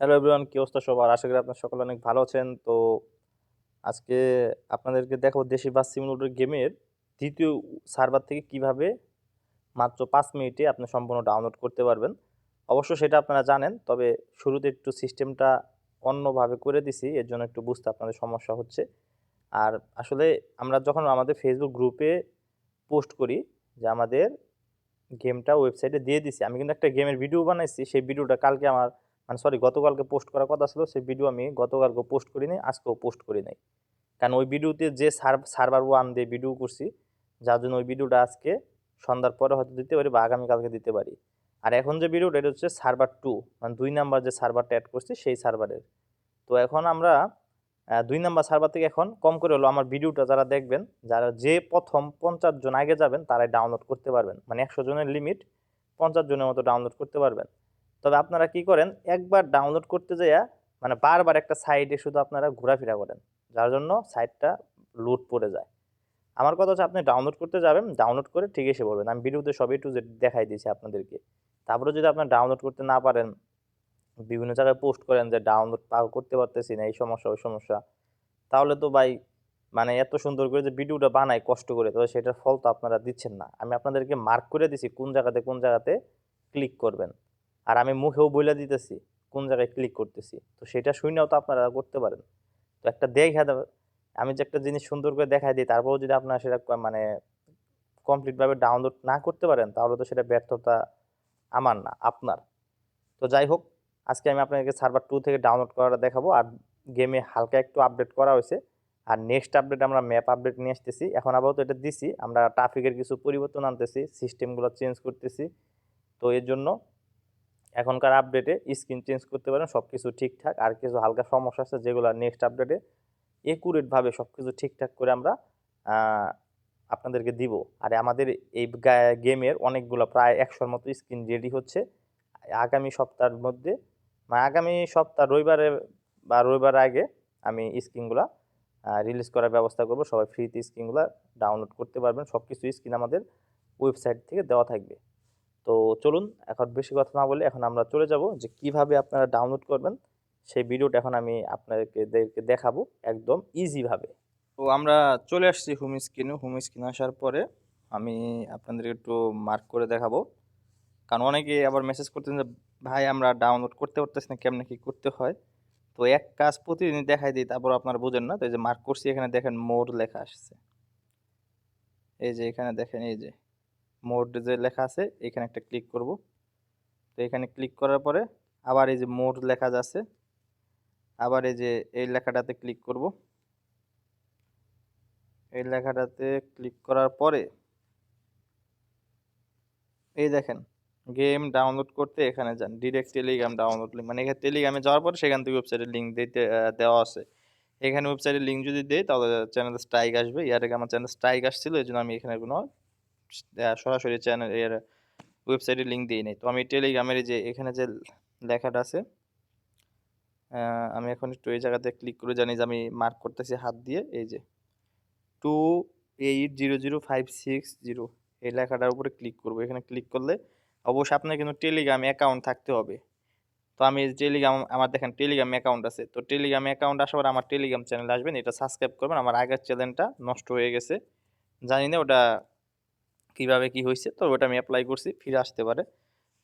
Hello everyone কি অবস্থা সবার? আশা করি আপনার সকলে অনেক ভালো আছেন। তো আজকে আপনাদেরকে দেখাবো দেশি বাস সিমুলেটর গেমের দ্বিতীয় সার্ভার থেকে কীভাবে মাত্র পাঁচ মিনিটে আপনি সম্পূর্ণ ডাউনলোড করতে পারবেন। অবশ্য সেটা আপনারা জানেন, তবে শুরুতে একটু সিস্টেমটা অন্যভাবে করে দিছি, এর জন্য একটু বুঝতে আপনাদের সমস্যা হচ্ছে। আর আসলে আমরা যখন আমাদের ফেসবুক গ্রুপে পোস্ট করি যে আমাদের গেমটা ওয়েবসাইটে দিয়ে দিছি, আমি কিন্তু একটা গেমের ভিডিও বানাইছি, সেই ভিডিওটা কালকে আমার মানে সরি গতকালকে পোস্ট করার কথা ছিল, সেই ভিডিও আমি গতকালকে পোস্ট করি নাই আজকেও পোস্ট করি নাই। কারণ ওই ভিডিওতে যে সার্ভার ওয়ান দিয়ে ভিডিও করছি, যার জন্য ওই ভিডিওটা আজকে সন্ধ্যার পরে হয়তো দিতে পারি বা আগামীকালকে দিতে পারি। আর এখন যে ভিডিওটা এটা হচ্ছে সার্ভার টু মানে দুই নাম্বার যে সার্ভারটা অ্যাড করছি, সেই সার্ভারের তো এখন আমরা দুই নাম্বার সার্ভার থেকে এখন কম করে হলো আমার ভিডিওটা যারা দেখবেন, যারা যে প্রথম পঞ্চাশ জন আগে যাবেন, তারাই ডাউনলোড করতে পারবেন। মানে একশো জনের লিমিট পঞ্চাশ জনের মতো ডাউনলোড করতে পারবেন। তবে আপনারা কি করেন, একবার ডাউনলোড করতে যাইয়া মানে বারবার একটা সাইডে শুধু আপনারা ঘোরাফেরা করেন, যার জন্য সাইটটা লুট পড়ে যায়। আমার কথা হচ্ছে আপনি ডাউনলোড করতে যাবেন ডাউনলোড করে ঠিক এসে বলবেন। আমি ভিডিওতে সবই টু জেড দেখাই দিয়েছি আপনাদেরকে। তারপরে যদি আপনার ডাউনলোড করতে না পারেন, বিভিন্ন জায়গায় পোস্ট করেন যে ডাউনলোড করতে পারতেছি না, এই সমস্যা, ওই সমস্যা, তাহলে তো ভাই মানে এত সুন্দর করে যে ভিডিওটা বানায় কষ্ট করে, তবে সেটার ফল তো আপনারা দিচ্ছেন না। আমি আপনাদেরকে মার্ক করে দিছি কোন জায়গাতে কোন জায়গাতে ক্লিক করবেন। আর আমি মুখেও বইলা দিতেছি, কোন জায়গায় ক্লিক করতেছি। তো সেটা শুনেও তো আপনারা করতে পারেন। তো একটা দেখা আমি যে একটা জিনিস সুন্দর করে দেখাই দিই, তারপরেও যদি আপনারা সেটা মানে কমপ্লিটভাবে ডাউনলোড না করতে পারেন, তাহলে তো সেটা ব্যর্থতা আমার না, আপনার। তো যাই হোক, আজকে আমি আপনাদেরকে সার্ভার টু থেকে ডাউনলোড করাটা দেখাবো, আর গেমে হালকা একটু আপডেট করা হয়েছে। আর নেক্সট আপডেট আমরা ম্যাপ আপডেট নিয়ে আসতেছি। এখন আপাতত এটা দিছি, আমরা ট্রাফিকের কিছু পরিবর্তন আনতেছি সিস্টেমগুলো চেঞ্জ করতেছি। তো এর জন্য এখনকার আপডেটে স্ক্রিন চেঞ্জ করতে পারেন সব কিছু ঠিকঠাক। আর কিছু হালকা সমস্যা আছে যেগুলো নেক্সট আপডেটে একুরেটভাবে সব কিছু ঠিকঠাক করে আমরা আপনাদেরকে দিব। আর আমাদের এই গেমের অনেকগুলো প্রায় একশোর মতো স্ক্রিন রেডি হচ্ছে। আগামী সপ্তাহের মধ্যে মানে আগামী সপ্তাহ রবিবারে বা রবিবার আগে আমি স্ক্রিনগুলো রিলিজ করার ব্যবস্থা করব। সবাই ফ্রিতে স্ক্রিনগুলো ডাউনলোড করতে পারবেন। সব কিছু স্ক্রিন আমাদের ওয়েবসাইট থেকে দেওয়া থাকবে। তো চলুন, এখন বেশি কথা না বলে এখন আমরা চলে যাব যে কীভাবে আপনারা ডাউনলোড করবেন। সেই ভিডিওটা এখন আমি আপনাদেরকে দেখাবো একদম ইজিভাবে তো আমরা চলে আসছি হোম স্ক্রিনে হোম স্ক্রিনে আসার পরে আমি আপনাদেরকে একটু মার্ক করে দেখাবো। কারণ অনেকে আবার মেসেজ করতেন যে, ভাই, আমরা ডাউনলোড করতে পারতেছি না, কেমনে কি করতে হয়? তো এক কাজ প্রতিদিন দেখাই দিই, তারপর আপনারা বোঝেন না। তো এই যে মার্ক করছি, এখানে দেখেন মোর লেখা আসছে। এই যে এখানে দেখেন, এই যে মোড যে লেখা আছে, এখানে একটা ক্লিক করব। তো এখানে ক্লিক করার পরে আবার এই যে মোড লেখা যাচ্ছে আবার এই যে এই লেখাটাতে ক্লিক করব। এই লেখাটাতে ক্লিক করার পরে এই দেখেন গেম ডাউনলোড করতে এখানে যান ডিরেক্ট টেলিগ্রাম ডাউনলোড লিঙ্ক মানে এখানে টেলিগ্রামে যাওয়ার পরে সেখান থেকে ওয়েবসাইটের লিঙ্ক দিতে দেওয়া আছে। এখানে ওয়েবসাইটের লিঙ্ক যদি দেই, তাহলে চ্যানেলে স্ট্রাইক আসবে। ইয়ার আগে আমার চ্যানেল স্ট্রাইক আসছিল এই জন্য আমি এখানে কোনো সরাসরি চ্যানেল এর ওয়েবসাইটের লিঙ্ক দিই নাই। তো আমি টেলিগ্রামের যে এখানে যে লেখাটা আছে আমি এখন একটু এই জায়গাতে ক্লিক করে জানি যে আমি মার্ক করতেছি হাত দিয়ে। এই যে two eight zero zero five six zero এই লেখাটার উপরে ক্লিক করব। এখানে ক্লিক করলে অবশ্যই আপনার কিন্তু টেলিগ্রাম অ্যাকাউন্ট থাকতে হবে। তো আমি টেলিগ্রাম আমার দেখেন টেলিগ্রাম অ্যাকাউন্ট আছে। তো টেলিগ্রাম অ্যাকাউন্ট আসার পর আমার টেলিগ্রাম চ্যানেল আসবেন এটা সাবস্ক্রাইব করবেন। আমার আগের চ্যানেলটা নষ্ট হয়ে গেছে। জানি না ওটা কীভাবে কি হয়েছে তো ওটা আমি অ্যাপ্লাই করছি, ফিরে আসতে পারে।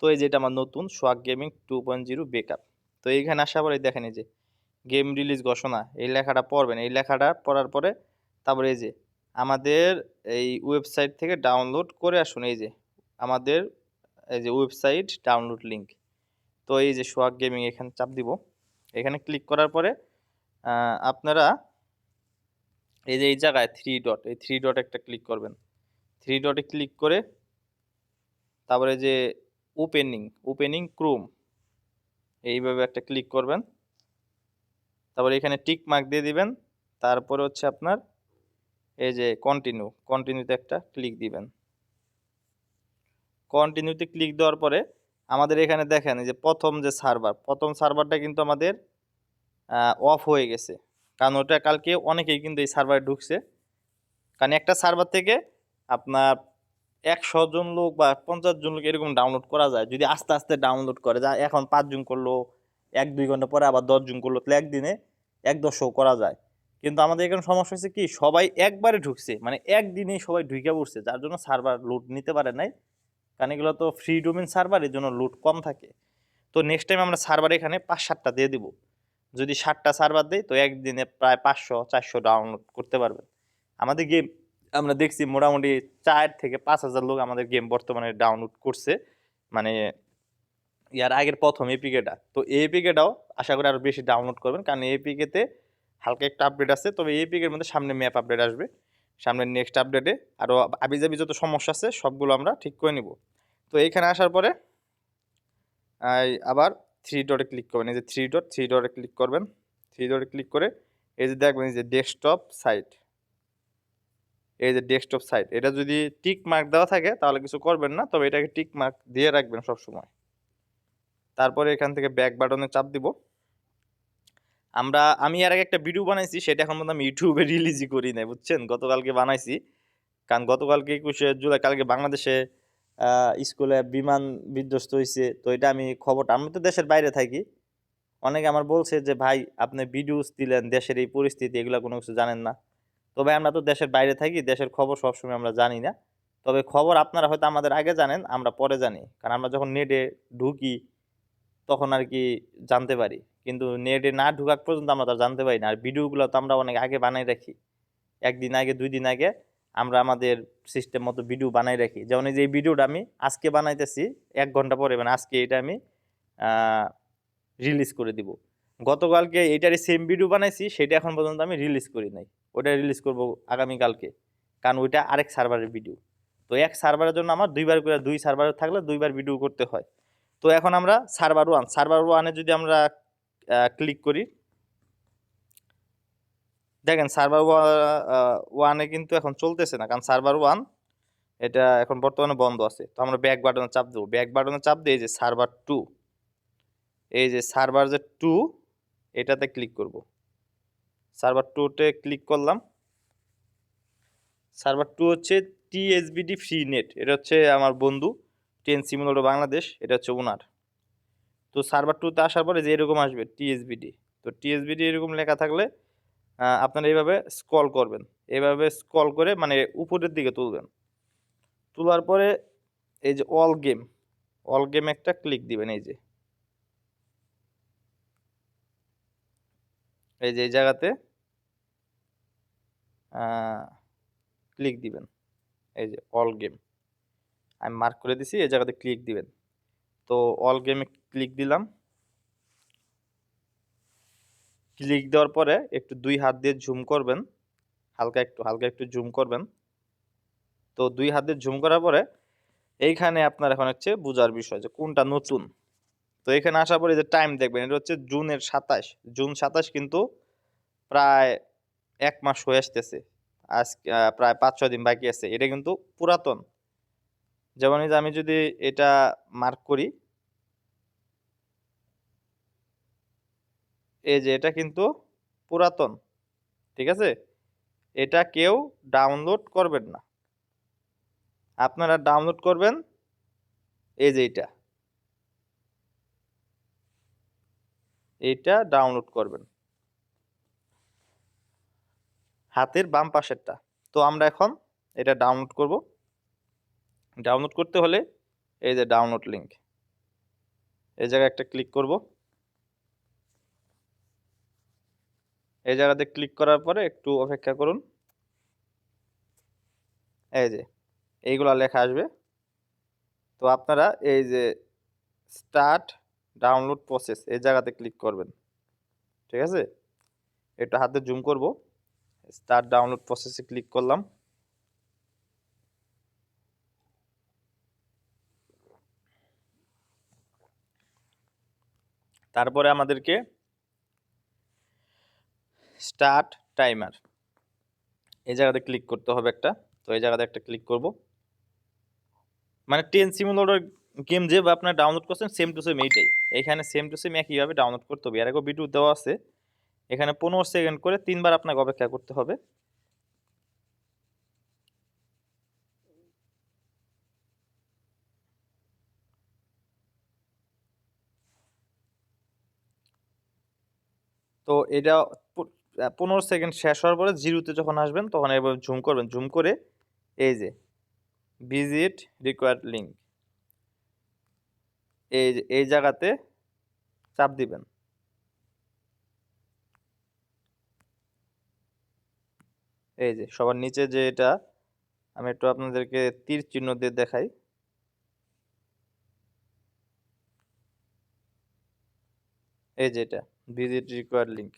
তো এই যেটা আমার নতুন swag gaming two point zero backup তো এইখানে আসার পরে দেখেন এই যে গেম রিলিজ ঘোষণা, এই লেখাটা পড়বেন, এই লেখাটা পড়ার পরে তারপরে এই যে আমাদের এই ওয়েবসাইট থেকে ডাউনলোড করে আসুন, এই যে আমাদের এই যে ওয়েবসাইট ডাউনলোড লিঙ্ক তো এই যে সোয়াগ গেমিং এখানে চাপ দিব। এখানে ক্লিক করার পরে আপনারা এই যে এই জায়গায় থ্রি ডট এই থ্রি ডট একটা ক্লিক করবেন। থ্রি ডটে ক্লিক করে তারপরে যে ওপেনিং ওপেনিং ক্রোম এইভাবে একটা ক্লিক করবেন। তারপরে এখানে টিক মার্ক দিয়ে দিবেন। তারপরে হচ্ছে আপনার এই যে কন্টিনিউ কন্টিনিউতে একটা ক্লিক দিবেন। কন্টিনিউতে ক্লিক দেওয়ার পরে আমাদের এখানে দেখেন যে প্রথম যে সার্ভার প্রথম সার্ভারটা কিন্তু আমাদের অফ হয়ে গেছে। কারণ ওটা কালকে অনেকেই কিন্তু এই সার্ভারে ঢুকছে। কারণ একটা সার্ভার থেকে আপনার একশো জন লোক বা পঞ্চাশ জন লোক এরকম ডাউনলোড করা যায়। যদি আস্তে আস্তে ডাউনলোড করে, যা এখন পাঁচ পাঁচজন করল, এক দুই ঘণ্টা পরে আবার দশ দশজন করল, তাহলে একদিনে এক দশও করা যায়। কিন্তু আমাদের এখানে সমস্যা হচ্ছে কি, সবাই একবারে ঢুকছে মানে একদিনেই সবাই ঢুকে পড়ছে, যার জন্য সার্ভার লোড নিতে পারে নাই। কারণ এগুলো তো ফ্রি ডোমেন সার্ভার এর জন্য লোড কম থাকে। তো নেক্সট টাইম আমরা সার্ভার এখানে পাঁচ সাতটা দিয়ে দিব। যদি ষাটটা সার্ভার দেয় তো একদিনে প্রায় পাঁচশো, চারশো ডাউনলোড করতে পারবেন। আমাদের গেম আমরা দেখছি মোটামুটি চার থেকে পাঁচ হাজার লোক আমাদের গেম বর্তমানে ডাউনলোড করছে। মানে ইয়ার আগের প্রথম এপিকেটা তো এপিকেটাও আশা করি আরও বেশি ডাউনলোড করবেন। কারণ এপিকেতে হালকা একটা আপডেট আছে। তবে এপিকের মধ্যে সামনে ম্যাপ আপডেট আসবে। সামনে নেক্সট আপডেটে আরও আবিজাবি যত সমস্যা আছে, সবগুলো আমরা ঠিক করে নিব। তো এইখানে আসার পরে আবার থ্রি ডটে ক্লিক করবেন। এই যে থ্রি ডট থ্রি ডটে ক্লিক করবেন। থ্রি ডটে ক্লিক করে এই যে দেখবেন এই যে ডেস্কটপ সাইট এই যে ডেস্কটপ সাইট এটা যদি টিক মার্ক দেওয়া থাকে, তাহলে কিছু করবেন না, তবে এটাকে টিক মার্ক দিয়ে রাখবেন সব সময় তারপরে এখান থেকে ব্যাক বাটনে চাপ দিব। আমরা, আমি এর আগে একটা ভিডিও বানাইছি, সেটা এখন আমি ইউটিউবে রিলিজই করি নাই, বুঝছেন? গতকালকে বানাইছি। কারণ গতকালকে একুশে জুলাই, কালকে বাংলাদেশে স্কুলে বিমান বিধ্বস্ত হয়েছে তো এটা আমি খবরটা, আমি তো দেশের বাইরে থাকি। অনেকে আমার বলছে যে, ভাই, আপনি ভিডিওস দিলেন, দেশের এই পরিস্থিতি, এগুলো কোনো কিছু জানেন না। তবে আমরা তো দেশের বাইরে থাকি, দেশের খবর সবসময় আমরা জানি না। তবে খবর আপনারা হয়তো আমাদের আগে জানেন, আমরা পরে জানি। কারণ আমরা যখন নেটে ঢুকি, তখন আর কি জানতে পারি। কিন্তু নেটে না ঢুকাক পর্যন্ত আমরা তো জানতে পারি না। আর ভিডিওগুলো তো আমরা অনেক আগে বানাই রাখি। একদিন আগে, দুই দিন আগে আমরা আমাদের সিস্টেম মতো ভিডিও বানাই রাখি। যেমন এই যে ভিডিওটা আমি আজকে বানাইতেছি, এক ঘণ্টা পরে মানে আজকে এটা আমি রিলিজ করে দিব। গতকালকে এটারই সেম ভিডিও বানাইছি, সেটা এখন পর্যন্ত আমি রিলিজ করি নাই। ওটা রিলিজ করব আগামীকালকে। কারণ ওইটা আরেক সার্ভারের ভিডিও তো এক সার্ভারের জন্য আমার দুইবার করে, দুই সার্ভার থাকলে দুইবার ভিডিও করতে হয়। তো এখন আমরা সার্ভার ওয়ান সার্ভার ওয়ানে যদি আমরা ক্লিক করি, দেখেন সার্ভার ওয়ানে কিন্তু এখন চলতেছে না। কারণ সার্ভার ওয়ান এটা এখন বর্তমানে বন্ধ আছে। তো আমরা ব্যাক বাটনে চাপ দেবো। ব্যাক বাটনে চাপ দিয়ে যে সার্ভার টু এই যে সার্ভার যে টু এটাতে ক্লিক করব। সার্ভার টুতে ক্লিক করলাম। সার্ভার টু হচ্ছে টিএসবিডি ফ্রি নেট এটা হচ্ছে আমার বন্ধু টেন সিমুলোটো বাংলাদেশ, এটা হচ্ছে ওনার। তো সার্ভার টুতে আসার পরে যে এরকম আসবে টিএসবিডি তো টিএসবিডি এরকম লেখা থাকলে আপনারা এইভাবে স্ক্রল করবেন। এইভাবে স্ক্রল করে মানে উপরের দিকে তুলবেন। তোলার পরে এই যে অল গেম অল গেম একটা ক্লিক দিবেন এই যে। এই যে এই জায়গাতে ক্লিক দিবেন। এই যে অল গেম আমি মার্ক করে দিছি, এই জায়গাতে ক্লিক দিবেন। তো অল গেমে ক্লিক দিলাম। ক্লিক দেওয়ার পরে একটু দুই হাত দিয়ে জুম করবেন। হালকা একটু হালকা একটু জুম করবেন। তো দুই হাত দিয়ে জুম করার পরে এইখানে আপনার এখন হচ্ছে বোঝার বিষয় যে কোনটা নতুন। তো এখানে আসার পরে যে টাইম দেখবেন, এটা হচ্ছে জুনের সাতাশ। জুন সাতাশ কিন্তু প্রায় এক মাস হয়ে আসতেছে। আজ প্রায় পাঁচ, ছয় দিন বাকি আছে। এটা কিন্তু পুরাতন। যেমন আমি যদি এটা মার্ক করি, এই যে এটা কিন্তু পুরাতন। ঠিক আছে? এটা কেউ ডাউনলোড করবেন না। আপনারা ডাউনলোড করবেন এই যে এটা। এইটা ডাউনলোড করবেন। হাতের বাম পাশেরটা। তো আমরা এখন এটা ডাউনলোড করব। ডাউনলোড করতে হলে এই যে ডাউনলোড লিঙ্ক এই জায়গায় একটা ক্লিক করব। এই জায়গাতে ক্লিক করার পরে একটু অপেক্ষা করুন। এই যে, এইগুলা লেখা আসবে। তো আপনারা এই যে স্টার্ট ডাউনলোড প্রসেস এই জায়গাতে ক্লিক করবেন। ঠিক আছে? একটু হাতে জুম করব। স্টার্ট ডাউনলোড প্রসেসে ক্লিক করলাম। তারপরে আমাদেরকে স্টার্ট টাইমার। এই জায়গাতে ক্লিক করতে হবে একটা। তো এই জায়গাতে একটা ক্লিক করব। মানে টেন সিমুলেটর গেম যেভাবে আপনার ডাউনলোড করছেন সেম টু সেম এইটাই। এখানে সেম টু সেম একইভাবে ডাউনলোড করতে হবে। এর আগেও ভিডিও দেওয়া আছে। এখানে পনেরো সেকেন্ড করে তিনবার আপনাকে অপেক্ষা করতে হবে। তো এটা পনেরো সেকেন্ড শেষ হওয়ার পরে জিরোতে যখন আসবেন, তখন এভাবে জুম করবেন। জুম করে এই যে ভিজিট রিকোয়ার্ড লিঙ্ক এই এই জায়গাতে চাপ দিবেন। এই যে, সবার নিচে যে এটা, আমি একটু আপনাদেরকে তীর চিহ্ন দিয়ে দেখাই। এই যে এটা ভিজিট রিকোয়ার্ড লিঙ্ক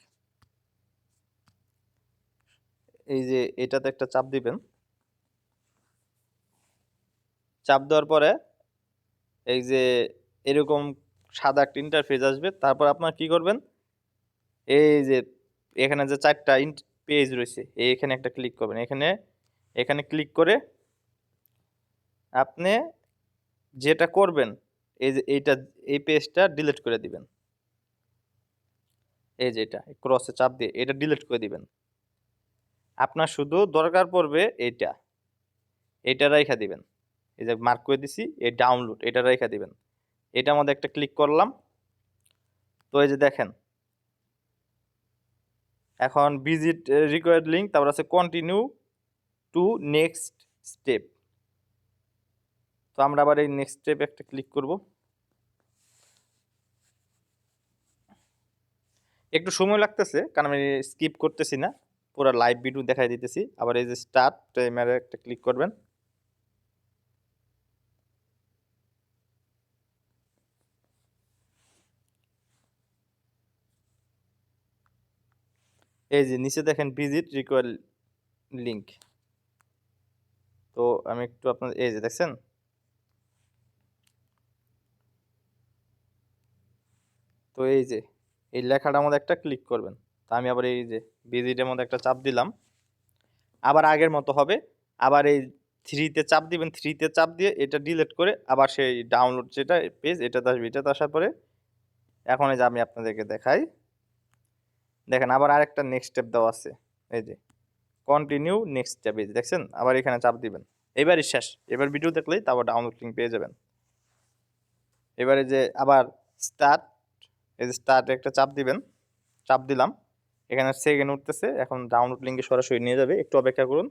এই যে এটাতে একটা চাপ দিবেন। চাপ দেওয়ার পরে এই যে এরকম সাদা একটা ইন্টারফেস আসবে, তারপর আপনার কি করবেন? এই যে, এখানে যে চারটা পেজ রয়েছে, এই এখানে একটা ক্লিক করবেন। এখানে এখানে ক্লিক করে আপনি যেটা করবেন, এই যে এইটা, এই পেজটা ডিলিট করে দিবেন। এই যে এটা ক্রসে চাপ দিয়ে এটা ডিলিট করে দিবেন। আপনার শুধু দরকার পড়বে এইটা এটা রাইখা দিবেন। এই যে মার্ক করে দিছি, এই ডাউনলোড এটা রাইখা দিবেন। এটা আমাদের একটা ক্লিক করলাম। তো এই যে দেখেন এখন ভিজিট রিকোয়ার্ড লিঙ্ক তারপর আছে কন্টিনিউ টু নেক্সট স্টেপ তো আমরা আবার এই নেক্সট স্টেপ একটা ক্লিক করব। একটু সময় লাগতেছে, কারণ আমি স্কিপ করতেছি না। পুরো লাইভ ভিডিও দেখাই দিতেছি। আবার এই যে স্টার্ট টাইমারে একটা ক্লিক করবেন। এই যে নিচে দেখেন ভিজিট রিকোয়ার লিঙ্ক তো আমি একটু আপনার এই যে দেখছেন? তো এই যে, এই লেখাটার মধ্যে একটা ক্লিক করবেন। তা আমি আবার এই যে ভিজিটের মধ্যে একটা চাপ দিলাম। আবার আগের মতো হবে। আবার এই থ্রিতে চাপ দিবেন। থ্রিতে চাপ দিয়ে এটা ডিলিট করে আবার সেই ডাউনলোড যেটা পেজ এটাতে আসবে এটাতে আসার পরে। এখন এই যে আমি আপনাদেরকে দেখাই। দেখেন আবার আরেকটা নেক্সট স্টেপ দেওয়া আছে। এই যে কন্টিনিউ নেক্সট স্টেপ এই যে দেখছেন? আবার এখানে চাপ দিবেন। এবারই শেষ। এবার ভিডিও দেখলেই তারপর ডাউনলোড লিঙ্ক পেয়ে যাবেন। এবারে যে আবার স্টার্ট এই যে স্টার্টে একটা চাপ দিবেন। চাপ দিলাম। এখানে সেকেন্ড উঠতেছে। এখন ডাউনলোড লিঙ্কে সরাসরি নিয়ে যাবে। একটু অপেক্ষা করুন।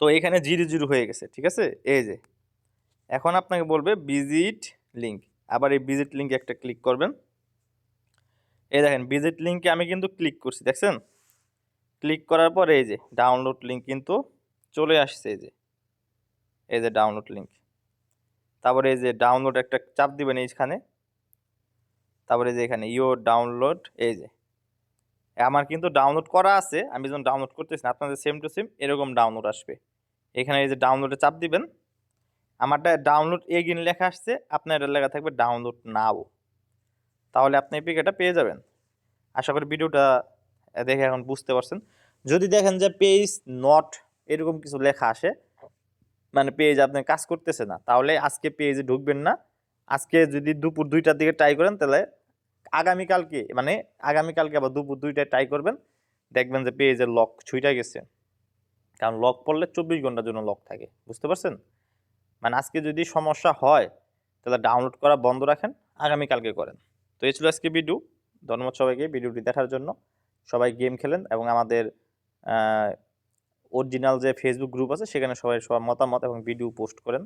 তো এখানে জিরো জিরো হয়ে গেছে, ঠিক আছে? এই যে এখন আপনাকে বলবে ভিজিট লিঙ্ক আবার এই ভিজিট লিঙ্কে একটা ক্লিক করবেন। এই দেখেন ভিজিট লিঙ্কে আমি কিন্তু ক্লিক করছি, দেখছেন? ক্লিক করার পর এই যে ডাউনলোড লিঙ্ক কিন্তু চলে আসছে, এই যে। এই যে ডাউনলোড লিঙ্ক তারপরে এই যে ডাউনলোড একটা চাপ দিবেন এইখানে। তারপরে যে এখানে ইও ডাউনলোড এই যে। আমার কিন্তু ডাউনলোড করা আছে, আমি যখন ডাউনলোড করতেছি আপনাদের সেম টু সেম এরকম ডাউনলোড আসবে। এখানে এই যে ডাউনলোডে চাপ দিবেন আমারটা ডাউনলোড এগিন লেখা আসছে, আপনার এটা লেখা থাকবে ডাউনলোড নাও তাহলে আপনি এপিকেটা পেয়ে যাবেন। আশা করি ভিডিওটা দেখে এখন বুঝতে পারছেন। যদি দেখেন যে পেজ নট এরকম কিছু লেখা আসে মানে পেজ আপনি কাজ করতেছে না, তাহলে আজকে পেজে ঢুকবেন না। আজকে যদি দুপুর দুইটার দিকে ট্রাই করেন, তাহলে আগামীকালকে মানে আগামীকালকে আবার দুপুর দুইটায় ট্রাই করবেন। দেখবেন যে পেজের লক ছুইটা গেছে। কারণ লক পড়লে চব্বিশ ঘণ্টার জন্য লক থাকে। বুঝতে পারছেন? মানে আজকে যদি সমস্যা হয়, তাহলে ডাউনলোড করা বন্ধ রাখেন, আগামীকালকে করেন। তো এই ছিল আজকে ভিডিও ধন্যবাদ সবাইকে ভিডিওটি দেখার জন্য। সবাই গেম খেলেন এবং আমাদের অরিজিনাল যে ফেসবুক গ্রুপ আছে, সেখানে সবাই সবার মতামত এবং ভিডিও পোস্ট করেন।